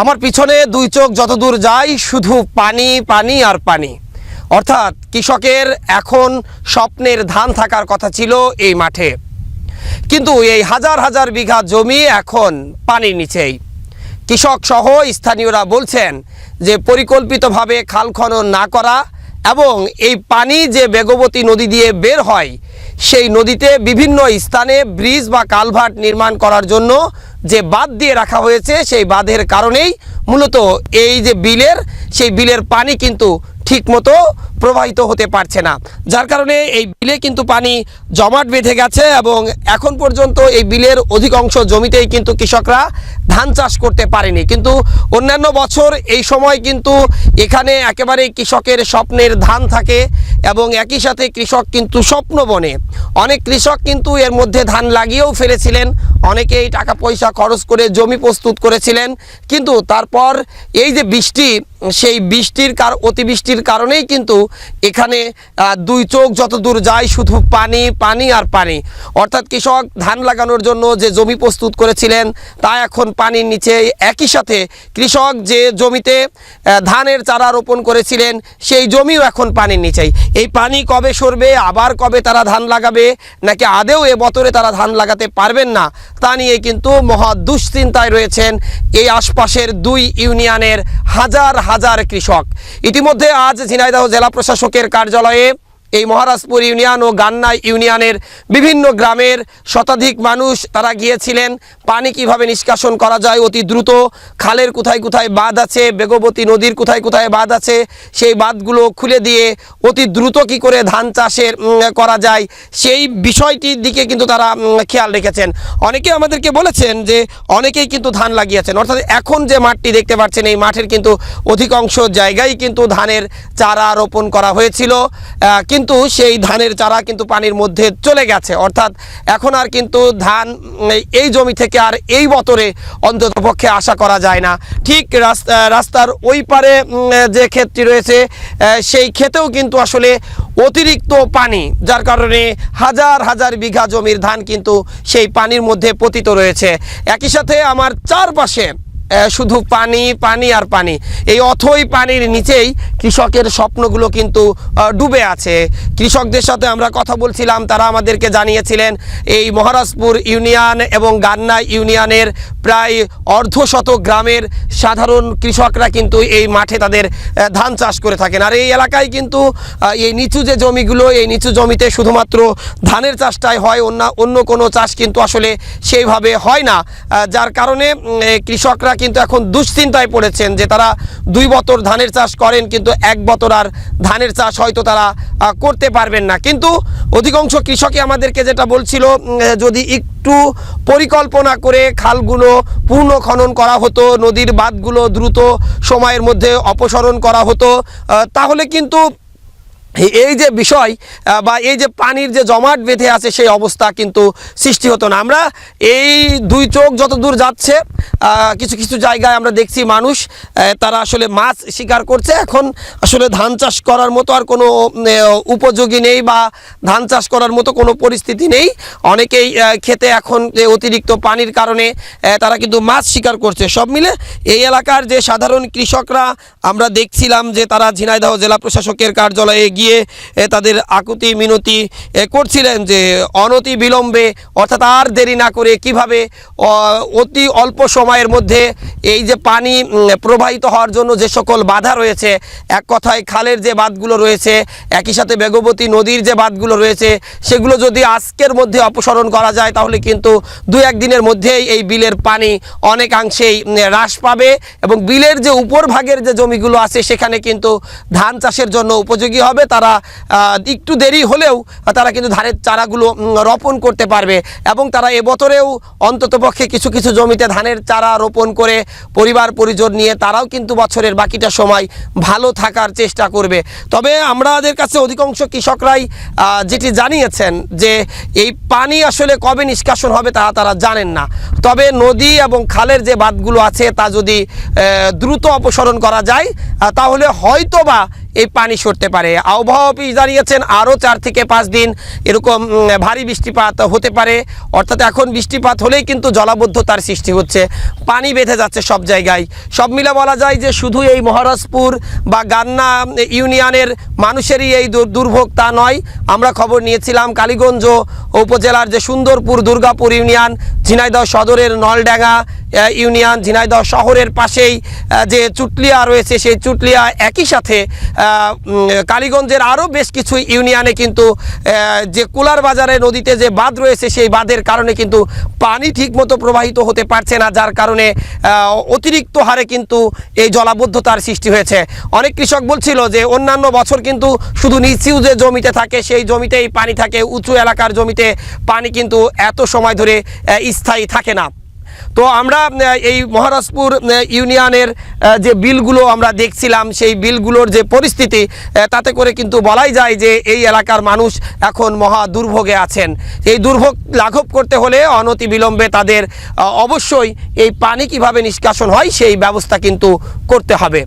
আমার পিছনে দুই চোখ যতদূর যায়, শুধু পানি পানি আর পানি। অর্থাৎ কৃষকের এখন স্বপ্নের ধান থাকার কথা ছিল এই মাঠে। কিন্তু এই হাজার হাজার বিঘা জমি এখন পানির নিচেই। কৃষক সহ স্থানীয়রা বলছেন যে, পরিকল্পিতভাবে খাল খনন না করা এবং এই পানি যে বেগবতী নদী দিয়ে বের হয়, সেই নদীতে বিভিন্ন স্থানে ব্রিজ বা কালভার্ট নির্মাণ করার জন্য যে বাঁধ দিয়ে রাখা হয়েছে, সেই বাঁধের কারণেই মূলত এই যে বিলের, সেই বিলের পানি কিন্তু ঠিকমতো প্রবাহিত হতে পারছে না। যার কারণে এই বিলে কিন্তু পানি জমাট বেঁধে গেছে এবং এখন পর্যন্ত এই বিলের অধিকাংশ জমিতেই কিন্তু কৃষকরা ধান চাষ করতে পারেনি। কিন্তু অন্যান্য বছর এই সময় কিন্তু এখানে একেবারে কৃষকের স্বপ্নের ধান থাকে এবং একই সাথে কৃষক কিন্তু স্বপ্ন বনে। অনেক কৃষক কিন্তু এর মধ্যে ধান লাগিয়েও ফেলেছিলেন। অনেকেই টাকা পয়সা খরচ করে জমি প্রস্তুত করেছিলেন। কিন্তু তারপর এই যে বৃষ্টি, সেই বৃষ্টির কার, অতিবৃষ্টির কারণেই কিন্তু এখানে দুই চোখ যত দূর যায় শুধু পানি পানি আর পানি। অর্থাৎ কৃষক, ধান লাগানোর জন্য যে জমি প্রস্তুত করেছিলেন, তা এখন পানির নিচে একই সাথে কৃষক যে জমিতে ধানের চারা রোপণ করেছিলেন, সেই জমিও এখন পানির নিচেই। এই পানি কবে সরবে, আবার কবে তারা ধান লাগাবে, নাকি আদেও এ বছরে তারা ধান লাগাতে পারবেন না, তা নিয়ে কিন্তু মহা দুশ্চিন্তায় রয়েছেন এই আশপাশের দুই ইউনিয়নের হাজার হাজার কৃষক। ইতিমধ্যে আজ ঝিনাইদহ জেলা প্রশাসকের কার্যালয়ে এই মহারাজপুর ইউনিয়ন ও গান্না ইউনিয়নের বিভিন্ন গ্রামের শতাধিক মানুষ তারা গিয়েছিলেন। পানি কীভাবে নিষ্কাশন করা যায়, অতি দ্রুত, খালের কোথায় কোথায় বাঁধ আছে, বেগবতী নদীর কোথায় কোথায় বাঁধ আছে, সেই বাঁধগুলো খুলে দিয়ে অতি দ্রুত কি করে ধান চাষের করা যায়, সেই বিষয়টির দিকে কিন্তু তারা খেয়াল রেখেছেন। অনেকে আমাদেরকে বলেছেন যে অনেকেই কিন্তু ধান লাগিয়েছেন। অর্থাৎ এখন যে মাঠটি দেখতে পাচ্ছেন, এই মাঠের কিন্তু অধিকাংশ জায়গায় কিন্তু ধানের চারা রোপণ করা হয়েছিল। কিন্তু সেই ধানের চারা কিন্তু পানির মধ্যে চলে গেছে। অর্থাৎ এখন আর কিন্তু ধান এই জমি থেকে আর এই বতরে অন্তত পক্ষে আশা করা যায় না। ঠিক রাস্তা, রাস্তার ওই পারে যে ক্ষেতটি রয়েছে সেই ক্ষেতেও কিন্তু আসলে অতিরিক্ত পানি, যার কারণে হাজার হাজার বিঘা জমির ধান কিন্তু সেই পানির মধ্যে পতিত রয়েছে। একই সাথে আমার চারপাশে শুধু পানি পানি আর পানি। এই অথই পানির নিচেই কৃষকের স্বপ্নগুলো কিন্তু ডুবে আছে। কৃষকদের সাথে আমরা কথা বলছিলাম, তারা আমাদেরকে জানিয়েছিলেন, এই মহারাজপুর ইউনিয়ন এবং গান্না ইউনিয়নের প্রায় অর্ধশত গ্রামের সাধারণ কৃষকরা কিন্তু এই মাঠে তাদের ধান চাষ করে থাকেন। আর এই এলাকায় কিন্তু এই নিচু যে জমিগুলো, এই নিচু জমিতে শুধুমাত্র ধানের চাষটাই হয়, অন্য অন্য কোনো চাষ কিন্তু আসলে সেইভাবে হয় না। যার কারণে কৃষকরা কিন্তু এখন দুশ্চিন্তায় পড়েছেন যে তারা দুই বছর ধানের চাষ করেন, কিন্তু এক বছর আর ধানের চাষ হয়তো তারা করতে পারবেন না। কিন্তু অধিকাংশ কৃষকই আমাদেরকে যেটা বলছিল যদি একটু পরিকল্পনা করে খালগুলো পূর্ণ খনন করা হতো, নদীর বাঁধগুলো দ্রুত সময়ের মধ্যে অপসারণ করা হতো তাহলে কিন্তু এই- যে বিষয় বা এই যে পানির যে জমাট বেঁধে আছে, সেই অবস্থা কিন্তু সৃষ্টি হতো না। আমরা এই দুই চোখ যত দূর যাচ্ছে কিছু কিছু জায়গায় আমরা দেখছি মানুষ তারা আসলে মাছ শিকার করছে। এখন আসলে ধান চাষ করার মতো আর কোনো উপযোগী নেই বা ধান চাষ করার মতো কোনো পরিস্থিতি নেই। অনেকেই খেতে এখন যে অতিরিক্ত পানির কারণে তারা কিন্তু মাছ শিকার করছে। সব মিলে এই এলাকার যে সাধারণ কৃষকরা, আমরা দেখছিলাম যে তারা ঝিনাইদহ জেলা প্রশাসকের কার্যালয়ে গিয়ে তাদের আকুতি মিনতি করছিলেন যে অনতি বিলম্বে অর্থাৎ আর দেরি না করে কীভাবে অতি অল্প সময়ের মধ্যে এই যে পানি প্রবাহিত হওয়ার জন্য যে সকল বাধা রয়েছে, এক কথায় খালের যে বাঁধগুলো রয়েছে, একই সাথে বেগবতী নদীর যে বাঁধগুলো রয়েছে, সেগুলো যদি আজকের মধ্যে অপসারণ করা যায়, তাহলে কিন্তু দু একদিনের মধ্যেই এই বিলের পানি অনেকাংশেই হ্রাস পাবে এবং বিলের যে উপর ভাগের যে জমিগুলো আছে, সেখানে কিন্তু ধান চাষের জন্য উপযোগী হবে। তারা একটু দেরি হলেও তারা কিন্তু ধানের চারাগুলো রোপণ করতে পারবে এবং তারা এবছরেও অন্ততপক্ষে কিছু কিছু জমিতে ধানের চারা রোপণ করে পরিবার পরিজন নিয়ে তারাও কিন্তু বছরের বাকিটা সময় ভালো থাকার চেষ্টা করবে। তবে আমাদের কাছে অধিকাংশ কৃষকরাই যেটি জানিয়েছেন যে এই পানি আসলে কবে নিষ্কাশন হবে তা তারা জানেন না। তবে নদী এবং খালের যে বাঁধগুলো আছে তা যদি দ্রুত অপসারণ করা যায় তাহলে হয়তোবা এই পানি সরতে পারে। আবহাওয়া অফিস জানিয়েছেন, আরও চার থেকে পাঁচ দিন এরকম ভারী বৃষ্টিপাত হতে পারে। অর্থাৎ এখন বৃষ্টিপাত হলেই কিন্তু জলাবদ্ধতার সৃষ্টি হচ্ছে। পানি বেঁধে যাচ্ছে সব জায়গায়। সব মিলে বলা যায় যে শুধু এই মহারাজপুর বা গান্না ইউনিয়নের মানুষেরই এই দুর্ভোগ তা নয়। আমরা খবর নিয়েছিলাম কালীগঞ্জ উপজেলার যে সুন্দরপুর দুর্গাপুর ইউনিয়ন, ঝিনাইদহ সদরের নলডাঙ্গা ইউনিয়ন, ঝিনাইদহ শহরের পাশেই যে চুটলিয়া রয়েছে, সেই চুটলিয়া একই সাথে কালীগঞ্জের আরও বেশ কিছু ইউনিয়নে কিন্তু যে কুলার বাজারে নদীতে যে বাঁধ রয়েছে সেই বাঁধের কারণে কিন্তু পানি ঠিকমতো প্রবাহিত হতে পারছে না, যার কারণে অতিরিক্ত হারে কিন্তু এই জলাবদ্ধতার সৃষ্টি হয়েছে। অনেক কৃষক বলছিল যে অন্যান্য বছর কিন্তু শুধু নিচু যে জমিতে থাকে, সেই জমিতেই পানি থাকে, উঁচু এলাকার জমিতে পানি কিন্তু এত সময় ধরে স্থায়ী থাকে না। তো আমরা এই মহারাজপুর ইউনিয়নের যে বিলগুলো আমরা দেখছিলাম, সেই বিলগুলোর যে পরিস্থিতি তাতে করে কিন্তু বলাই যায় যে এই এলাকার মানুষ এখন মহা দুর্ভোগে আছেন। এই দুর্ভোগ লাঘব করতে হলে অনতি বিলম্বে তাদের অবশ্যই এই পানি কীভাবে নিষ্কাশন হয়, সেই ব্যবস্থা কিন্তু করতে হবে।